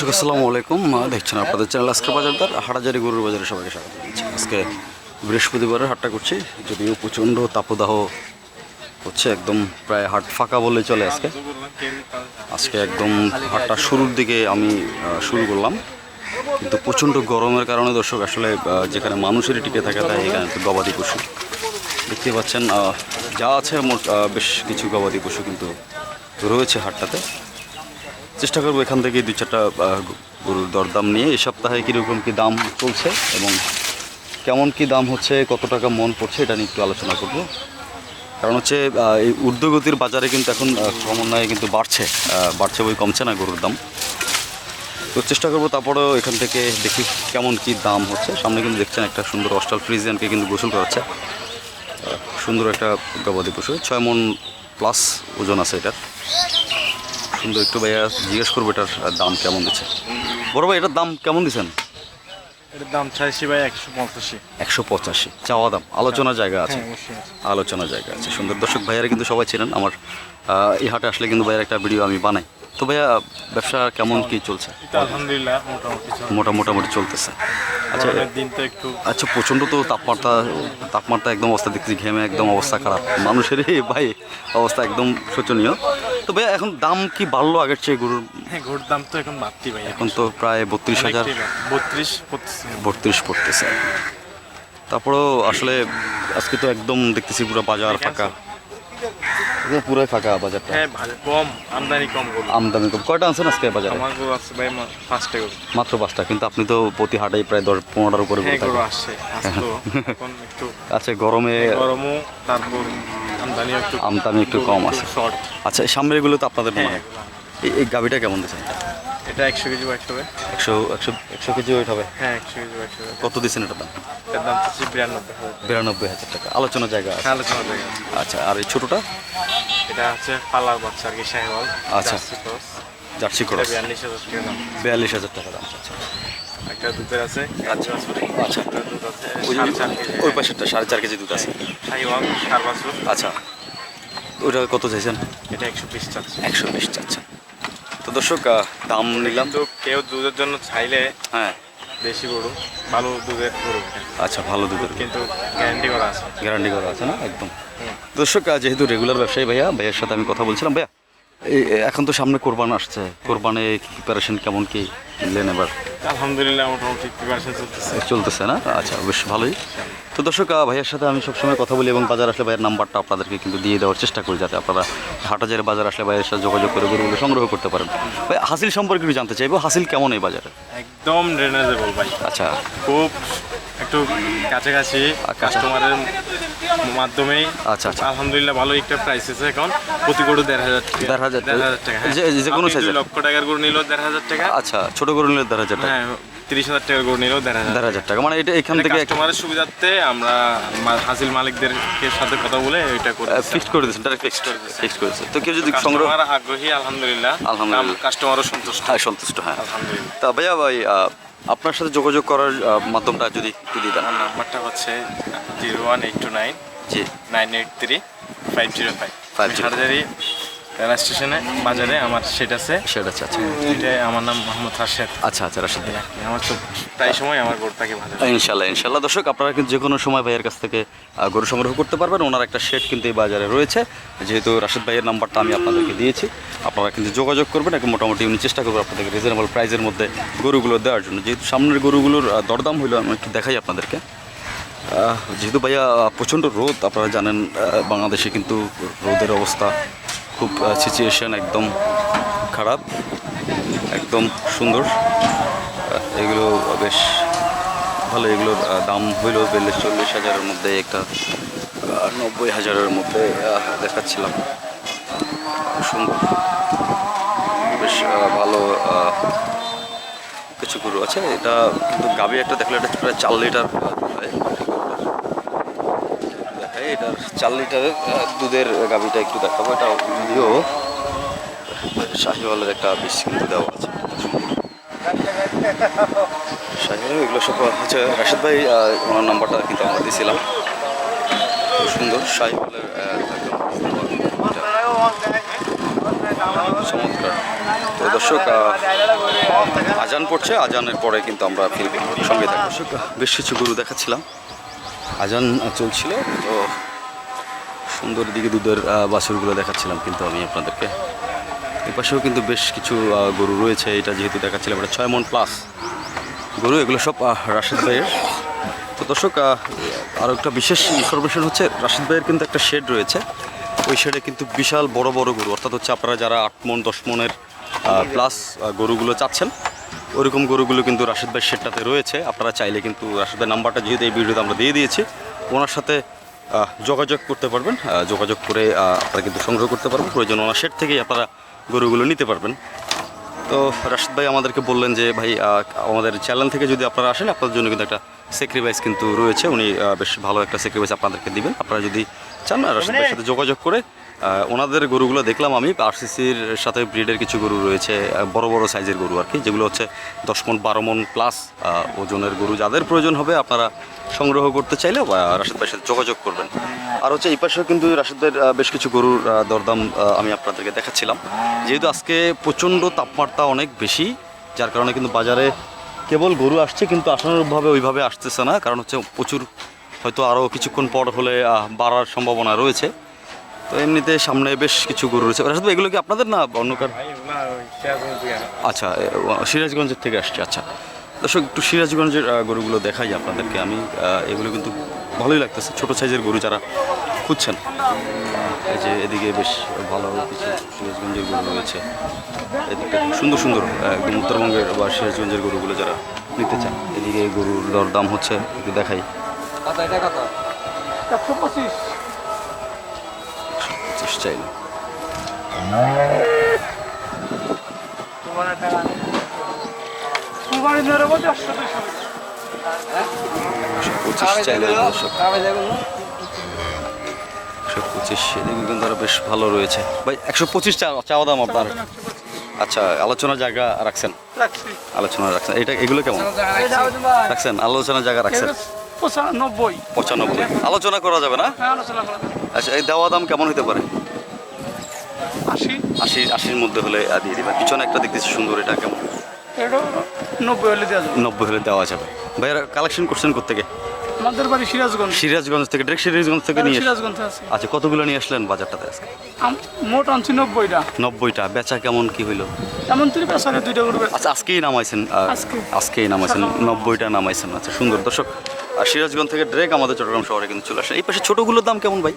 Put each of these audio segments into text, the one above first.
দর্শক, আসসালামু আলাইকুম। দেখছেন আপনাদের চ্যানেল আজকে বাজারদার হাটাজারি গরুর বাজারে সবাইকে স্বাগত জানাচ্ছি। আজকে বৃহস্পতিবারের হাটটা করছি, যদিও প্রচণ্ড তাপদাহ হচ্ছে, একদম প্রায় হাট ফাঁকা বলে চলে আজকে। আজকে একদম হাটটা শুরুর দিকে আমি শুরু করলাম। কিন্তু প্রচণ্ড গরমের কারণে দর্শক, আসলে যেখানে মানুষেরই টিকে থাকে, তাই এখানে গবাদি পশু। দেখতে পাচ্ছেন যা আছে বেশ কিছু গবাদি পশু কিন্তু রয়েছে হাটটাতে। চেষ্টা করব এখান থেকে দুই চারটা গরুর দরদাম নিয়ে। এই সপ্তাহে কীরকম কী দাম চলছে এবং কেমন কী দাম হচ্ছে কত টাকা মন পড়ছে এটা নিয়ে একটু আলোচনা করব। কারণ হচ্ছে এই ঊর্ধ্বগতির বাজারে কিন্তু এখন আহ, ক্রমান্বয়ে কিন্তু বাড়ছে। বাড়ছে বই কমছে না গরুর দাম। তো চেষ্টা করব তারপরেও এখান থেকে দেখি কেমন কি দাম হচ্ছে। সামনে কিন্তু দেখছেন একটা সুন্দর অস্টাল ফ্রিজিয়ানকে কিন্তু গোসল করাচ্ছে। সুন্দর একটা গবাদি পশু। ছয় মন প্লাস ওজন আছে এটার। সুন্দর একটু ভাইয়া জিজ্ঞেস করব এটার দাম কেমন দিচ্ছে বড় ভাই এটার দাম কেমন দিচ্ছেন? এটার দাম চাইছি ভাই একশো পঁচাশি। একশো পঁচাশি চাওয়া দাম জায়গা আছে। হ্যাঁ জায়গা আছে সুন্দর। দর্শক ভাইয়ারা কিন্তু সবাই ছিলেন আমার এই হাটে আসলে কিন্তু ভাইয়ার একটা ভিডিও আমি বানাই। তো ভাইয়া ব্যবসা কেমন কি চলছে? আলহামদুলিল্লাহ মোটামুটি মোটা মোটামুটি চলতেছে। আচ্ছা দিন তো একটু আচ্ছা প্রচণ্ড তো তাপমাত্রা তাপমাত্রা একদম অবস্থা দেখছি ঘেমে একদম অবস্থা খারাপ। মানুষেরই ভাই অবস্থা একদম শোচনীয়। তো ভাইয়া এখন দাম কি বাড়লো আগের চেয়ে গরুর? হ্যাঁ ঘোর দাম তো এখন বাড়তি ভাই এখন তো প্রায় বত্রিশ হাজার। বত্রিশ বত্রিশ পড়তেছে। তারপরেও আসলে আজকে তো একদম দেখতেছি পুরো বাজার ফাঁকা। পুরোই ফাঁকা বাজারটা। হ্যাঁ কম আমদানি কম আমদানি কম। কয়টা আনছেন আজকে বাজারে? আমার গরু আছে ভাই পাঁচটা গরু। মাত্র পাঁচটা কিন্তু আপনি তো প্রতি হাটেই প্রায় দশ পনেরোটার উপরে হ্যাঁ গরু গরু আসছে এখন একটু আচ্ছা গরমে গরমও তারপর আমদানি একটু কম আছে। আচ্ছা এই সামনের এগুলো তো আপনাদের মনে হ্যাঁ? হয়। এই- এই গাভিটা কেমন দিচ্ছেন এটা একশো কেজি বাইশ হবে। একশো একশো একশো কেজি ওয়েট হবে? হ্যাঁ একশো কেজি বাইশ হবে। কত দিচ্ছেন এটার দাম? এটার দাম হচ্ছে বিরানব্বই বিরানব্বই হাজার টাকা। আলোচনার জায়গা আছে। আলোচনা জায়গা আচ্ছা আর এই ছোটোটা? এটা হচ্ছে পালার বাচ্চা আর কি শাহিওয়াল। আচ্ছা। Jersey cross. বিয়াল্লিশ হাজার টাকা দাম। বিয়াল্লিশ হাজার টাকা দাম। একটা দুধের আছে আচ্ছা। আচ্ছা। দুধ আছে ওই পাশেরটা সাড়ে চার কেজি দুধ আছে। সার বাছুর আচ্ছা। ওইটা কত চাইছেন? এটা একশো বিশ চাচ্ছে। একশো বিশ চাচ্ছেন তো দর্শক দাম নিলাম। কিন্তু কেউ দুধের জন্য চাইলে হ্যাঁ। বেশি গরু ভালো দুধের গরু আচ্ছা ভালো দুধের কিন্তু গ্যারান্টি করা আছে। গ্যারান্টি করা আছে না? একদম। দর্শক যেহেতু রেগুলার ব্যবসায়ী ভাইয়া ভাইয়ের সাথে আমি কথা বলছিলাম ভাইয়া এখন তো সামনে কোরবান আসছে। কোরবানে প্রিপারেশন কেমন কি নিলেন এবার? আলহামদুলিল্লাহ মোটামুটি প্রিপারেশন চলতেছে। চলতেছে না? আচ্ছা বেশ ভালোই। তো দর্শক ভাইয়ের সাথে আমি সবসময় কথা বলি এবং বাজার আসলে ভাইয়ের নাম্বারটা আপনাদেরকে কিন্তু দিয়ে দেওয়ার চেষ্টা করি যাতে আপনারা হাটাজারের বাজার আসলে ভাইয়ের সাথে যোগাযোগ করে গরুগুলো সংগ্রহ করতে পারেন। ভাই হাসিল সম্পর্কে একটু জানতে চাইব হাসিল কেমন এই বাজারে? একদম ড্রেনেজেবল ভাই। আচ্ছা। খুব একটু কাছাকাছি কাস্টমারের মাধ্যমেই আচ্ছা, আচ্ছা। আলহামদুলিল্লাহ ভালো একটা প্রাইস আছে এখন। প্রতি গরু দেড় হাজার দেড় হাজার দেড় হাজার টাকা হ্যাঁ। যে- যে কোনো আপনি লক্ষ টাকার গরু নিলেও দেড় হাজার টাকা। আচ্ছা ছোট গরু নিলে দেড় হাজার টাকা। হ্যাঁ তিরিশ হাজার টাকার গরু নিলেও দেড় হাজার দেড় হাজার টাকা। মানে এটা এখান থেকে কাস্টমারের সুবিধার্থে আমরা হাসিল মালিকদের সাথে কথা বলে এটা করে ফিক্সড করে দিয়েছেন। ডাইরেক্ট ফিক্সড ফিক্সড করেছে তো কেউ যদি সংগ্রহ আগ্রহী আলহামদুলিল্লাহ। আলহামদুলিল্লাহ। কাস্টমারও সন্তুষ্ট। হ্যাঁ সন্তুষ্ট হ্যাঁ। আলহামদুলিল্লাহ। তা ভাইয়া ভাই আপনার সাথে যোগাযোগ করার মাধ্যমটা যদি একটু দিয়ে আমার নাম্বারটা হচ্ছে zero one eight two nine জি। Nine eight three five zero five. Five হাজারি রেল স্টেশনে বাজারে আমার সেট আছে। সেটা আছে আচ্ছা। এটা আমার নাম মোহাম্মদ রাশেদ। আচ্ছা আচ্ছা রাশিদ ভাই। আমার তো প্রায় সময় আমার গরুটাকে ভালো। ইনশাল্লাহ ইনশাল্লাহ। দর্শক আপনারা কিন্তু যে কোনো সময় ভাইয়ের কাছ থেকে গরু সংগ্রহ করতে পারবেন। ওনার একটা সেট কিন্তু এই বাজারে রয়েছে। যেহেতু রাশিদ ভাইয়ের নাম্বারটা আমি আপনাদেরকে দিয়েছি। আপনারা কিন্তু যোগাযোগ করবেন এবং মোটামুটি উনি চেষ্টা করবেন আপনাদেরকে রিজনেবল প্রাইসের মধ্যে গরুগুলো দেওয়ার জন্য। যেহেতু সামনের গরুগুলোর দরদাম হইল আমি একটু দেখাই আপনাদেরকে। যেহেতু ভাইয়া প্রচণ্ড রোদ আপনারা জানেন বাংলাদেশে কিন্তু রোদের অবস্থা খুব সিচুয়েশান একদম খারাপ, একদম সুন্দর। এগুলো বেশ ভালো, এগুলোর দাম হইল বিয়াল্লিশ চল্লিশ হাজারের মধ্যে, একটা নব্বই হাজারের মধ্যে দেখাচ্ছিলাম। সুন্দর। বেশ ভালো কিছু গরু আছে। এটা কিন্তু গাবি একটা দেখলে এটা প্রায় চার লিটার হয়। এটার চার লিটারের দুধের গাবিটা একটু দেখাবো। এটা যদিও শাহিওয়ালের একটা বিষ দেওয়া আছে। শাহিওয়াল, এগুলো সব হচ্ছে রাশেদ ভাই ওনার নাম্বারটা কিন্তু আমরা দিয়েছিলাম। সুন্দর। শাহিওয়ালের তো দর্শক আজান পড়ছে। আজানের পরে কিন্তু আমরা ফিরব। সঙ্গে থাকব। বেশ কিছু গরু দেখাচ্ছিলাম। আজান চলছিল, তো সুন্দর দিকে দুধের বাছুরগুলো দেখাচ্ছিলাম কিন্তু আমি আপনাদেরকে। এই পাশেও কিন্তু বেশ কিছু গরু রয়েছে, এটা যেহেতু দেখাচ্ছিলাম, এটা ছয় মন প্লাস গরু, এগুলো সব রাশেদ ভাইয়ের। তো দর্শক আরও একটা বিশেষ ইনফরমেশন হচ্ছে, রাশেদ ভাইয়ের কিন্তু একটা শেড রয়েছে। ওই শেডে কিন্তু বিশাল বড় বড় গরু, অর্থাৎ হচ্ছে আপনারা যারা আট মন, দশ মনের প্লাস গরুগুলো চাচ্ছেন, ওরকম গরুগুলো কিন্তু রাশেদ ভাই শেডটাতে রয়েছে। আপনারা চাইলে কিন্তু রাশেদ ভাই নাম্বারটা যেহেতু এই ভিডিওতে আমরা দিয়ে দিয়েছি, ওনার সাথে যোগাযোগ করতে পারবেন যোগাযোগ করে আপনারা কিন্তু সংগ্রহ করতে পারবেন। প্রয়োজন ওনার থেকেই আপনারা গরুগুলো নিতে পারবেন। তো রাশিদ ভাই আমাদেরকে বললেন যে, ভাই আমাদের চ্যানেল থেকে যদি আপনারা আসেন, আপনাদের জন্য কিন্তু একটা স্যাক্রিফাইস কিন্তু রয়েছে। উনি বেশ ভালো একটা স্যাক্রিফাইস আপনাদেরকে দিবেন। আপনারা যদি চান রাশিদ ভাইয়ের সাথে যোগাযোগ করে ওনাদের গরুগুলো দেখলাম আমি আরসিসির সাথে ব্রিডের কিছু গরু রয়েছে বড় বড় সাইজের গরু আর কি যেগুলো হচ্ছে দশ মন বারো মন প্লাস ওজনের গরু। যাদের প্রয়োজন হবে আপনারা সংগ্রহ করতে চাইলে রাশিদ ভাইয়ের সাথে যোগাযোগ করবেন। আর হচ্ছে এই পাশেও কিন্তু রাশিদ ভাইয়ের বেশ কিছু গরুর দরদাম আমি আপনাদেরকে দেখাচ্ছিলাম। যেহেতু আজকে প্রচণ্ড তাপমাত্রা অনেক বেশি যার কারণে কিন্তু বাজারে কেবল গরু আসছে কিন্তু আশানুরূপভাবে ওইভাবে আসতেছে না কারণ হচ্ছে প্রচুর হয়তো আরও কিছুক্ষণ পর হলে বাড়ার সম্ভাবনা রয়েছে। তো এমনিতে সামনে বেশ কিছু গরু রয়েছে। এগুলো কি আপনাদের না অন্য কার। আচ্ছা সিরাজগঞ্জের থেকে আসছে আচ্ছা। দর্শক একটু সিরাজগঞ্জের গরুগুলো দেখাই আপনাদেরকে আমি। এগুলো কিন্তু ভালোই লাগতেছে ছোট সাইজের গরু যারা খুঁজছেন। এই যে এদিকে বেশ ভালো কিছু সিরাজগঞ্জের গরু রয়েছে। এদিকটা খুব সুন্দর সুন্দর একদম উত্তরবঙ্গের বা সিরাজগঞ্জের গরুগুলো যারা নিতে চান। এদিকে গরুর দর দাম হচ্ছে একটু দেখাই। একশো পঁচিশ। আরও বেশ ভালো রয়েছে। ভাই একশো পঁচিশ চা- চাওয়া দাম আপনার। আচ্ছা আলোচনার জায়গা রাখছেন? আলোচনা রাখছেন। এটা এগুলো কেমন? রাখছেন? আলোচনার জায়গা রাখছেন? পঁচানব্বই। পঁচানব্বই। আলোচনা করা যাবে না? হ্যাঁ আলোচনা করা আচ্ছা এই দেওয়া দাম কেমন হতে পারে? আশি। আশি আশির মধ্যে হলে দিয়ে দিবেন পিছনে একটা দেখতেছি সুন্দর এটা কেমন? এটা নব্বই হলে দেওয়া যাবে। নব্বই হলে দেওয়া যাবে। ভাইয়ারা কালেকশন করছেন কোথেকে আমাদের বাড়ি সিরাজগঞ্জ। সিরাজগঞ্জ থেকে ডাইরেক্ট সিরাজগঞ্জ থেকে নিয়ে সিরাজগঞ্জ আছে। আচ্ছা কতগুলো নিয়ে আসলেন বাজারটাতে আজকে? মোট আনছি নব্বইটা। নব্বইটা। বেচা কেমন কি হইল? এমন তুই পেছনে দুইটা করবে আচ্ছা আজকেই নামাইছেন আজকে। আজকেই নামাইছেন নব্বইটা নামাইছেন। আচ্ছা সুন্দর। দর্শক আর সিরাজগঞ্জ থেকে ড্রেক আমাদের চট্টগ্রাম শহরে কিন্তু চলে আসে এই পাশে ছোটগুলোর দাম কেমন ভাই?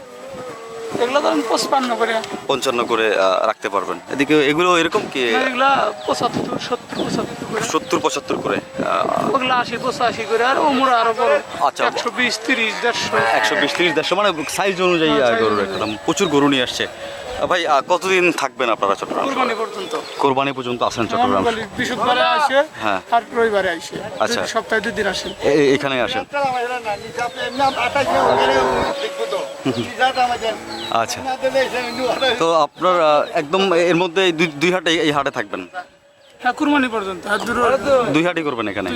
এগুলো ধরেন পঁচপান্ন করে। পঞ্চান্ন করে আহ, রাখতে পারবেন। এদিকে এগুলো এরকম কি? এগুলা পঁচাত্তর সত্তর পঁচাত্তর করে। সত্তর পঁচাত্তর করে ওগুলা আশি পঁচাশি করে আর ওমরা আরও বড়। আচ্ছা। একশো বিশ তিরিশ দেড়শো। একশো বিশ তিরিশ দেড়শো মানে সাইজ অনুযায়ী গরুর একটা। প্রচুর গরু নিয়ে আসছে। ভাই আহ, কতদিন থাকবেন আপনারা চট্টগ্রাম? কোরবানি পর্যন্ত। কোরবানি পর্যন্ত আসেন চট্টগ্রাম। নর্মালি বৃহস্পতিবারে আসে হ্যাঁ। আর রবিবারে আসে। আচ্ছা। দুই- সপ্তাহে দুই দিন আসে এ- এ- এখানে আসেন। আচ্ছা। তো আপনার আহ, একদম এর মধ্যে এই দুই- দুই হাটে এই হাটে থাকবেন? হ্যাঁ কুরবানি পর্যন্ত। আর দূর দুই হাটই করবেন এখানে?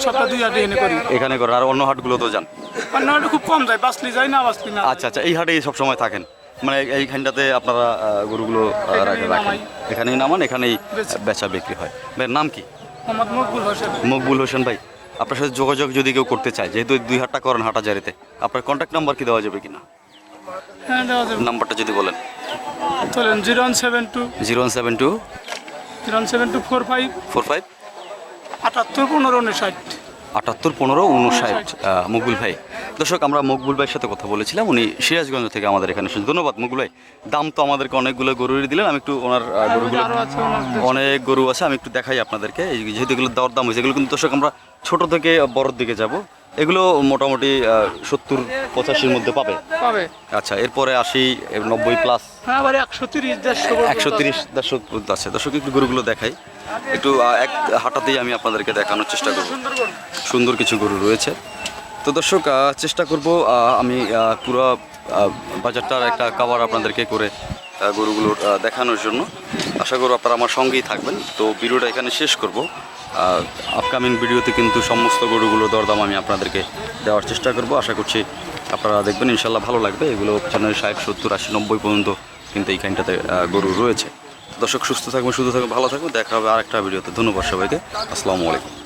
সপ্তাহে দুই হাটে এনে করি। এখানে করেন। আর অন্য হাটগুলো তো যান? অন্য হাটে খুব কম যায় বাসলি যায় না বাসলি না। আচ্ছা আচ্ছা এই হাটেই সবসময় থাকেন? মানে এইখানটাতে আপনারা গরুগুলো রাখেন। এখানেই নামান এখানেই বেচা। বিক্রি হয়। ভাইয়ের নাম কি? মোহাম্মদ মকবুল হোসেন। মকবুল হোসেন ভাই আপনার সাথে যোগাযোগ যদি কেউ করতে চায় যেহেতু দুই হাটটা করেন হাটাজারিতে আপনার কন্ট্যাক্ট নাম্বার কি দেওয়া যাবে কিনা? হ্যাঁ দেওয়া যাবে। নাম্বারটা যদি বলেন। চলেন zero one seven two. Zero one seven two. Zero one seven two four five. Four five. আটাত্তর পনেরো উনষাট আটাত্তর পনেরো উনষাট মকবুল ভাই। দর্শক আমরা মকবুল ভাইয়ের সাথে কথা বলেছিলাম উনি সিরাজগঞ্জ থেকে আমাদের এখানে এসেছেন। ধন্যবাদ মকবুল ভাই। দাম তো আমাদেরকে অনেকগুলো গরুরই দিলেন আমি একটু ওনার আহ, গরুগুলো অনেক গরু আছে আমি একটু দেখাই আপনাদেরকে। এই যেহেতু এগুলো দর দাম হয়েছে এগুলো কিন্তু দর্শক আমরা ছোট থেকে বড়োর দিকে যাব। এগুলো মোটামুটি সত্তর পঁচাশির মধ্যে পাবে। পাবে। আচ্ছা এরপরে আশি নব্বই প্লাস হ্যাঁ আবার একশো তিরিশ দেড়শো একশো তিরিশ আছে। দর্শক একটু গরুগুলো দেখাই। একটু এক হাঁটাতেই আমি আপনাদেরকে দেখানোর চেষ্টা করব। সুন্দর কিছু গরু রয়েছে। তো দর্শক চেষ্টা করব আমি পুরো বাজারটার একটা কাভার আপনাদেরকে করে গরুগুলোর দেখানোর জন্য। আশা করব আপনারা আমার সঙ্গেই থাকবেন। তো ভিডিওটা এখানে শেষ করব। আপকামিং ভিডিওতে কিন্তু সমস্ত গরুগুলো দরদাম আমি আপনাদেরকে দেওয়ার চেষ্টা করব। আশা করছি আপনারা দেখবেন ইনশাল্লাহ ভালো লাগবে। এগুলো চ্যানেল ষাট, সত্তর, আশি, নব্বই পর্যন্ত কিন্তু এইখানটাতে গরু রয়েছে। দর্শক, সুস্থ থাকবেন সুস্থ থাকবেন, ভালো থাকবেন। দেখা হবে আরেকটা ভিডিওতে ধন্যবাদ সবাইকে। আসসালামু আলাইকুম।